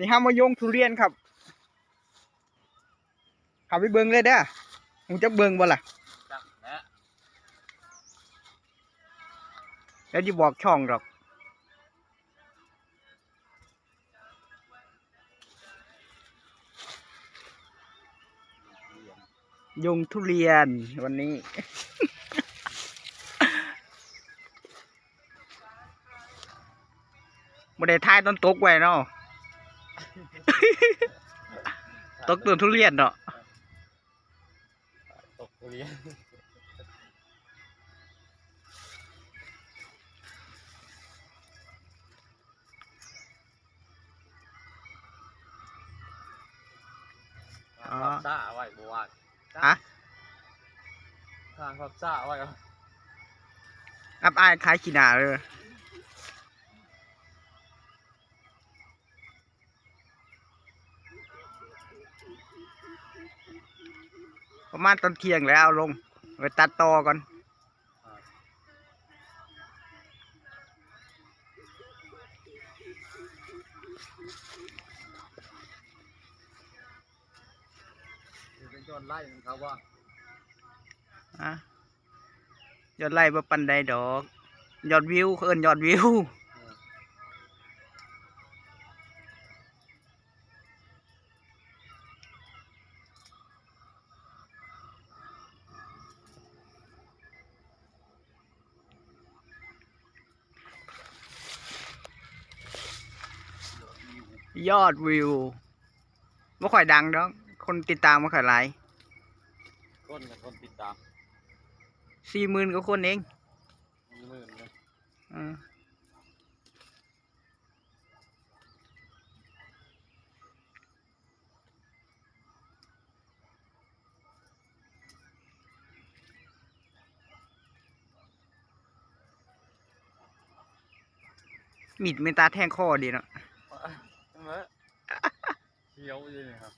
นี่ห้ามายงทุเรียนครับขับไปเบิงเลยเด้อมึงจะเบิงบ่ล่ะแล้วจะบอกช่องหรอกยงทุเรียนวันนี้บ่ได้ทายต้นตกไว้เนาะ ตกต้นทุเรียนเนาะตกทุเรียนอ๋อพับซ่าไว้บัวาอะทางพับซ่าไว้เอาอับอายขายขี้หนาเลย ประมาณตอนเที่ยงแล้วเอาลงไปตัดต่อก่อนถือเป็นจนไล่ของเขาว่าอะยอดไล่บ่ปันใดดอก ยอดวิวเขาเอิ้นยอดวิว ยอดวิวไม่ค่อยดังดอกคนติดตามไม่ค่อยหลายก้นกับคนติดตามสี่หมื่นกว่าคนเองมีหมื่นเลยอืมมีดเมนตาแทงคอดีเนาะใช่ไหม เคี้ยวอยู่นี่ครับ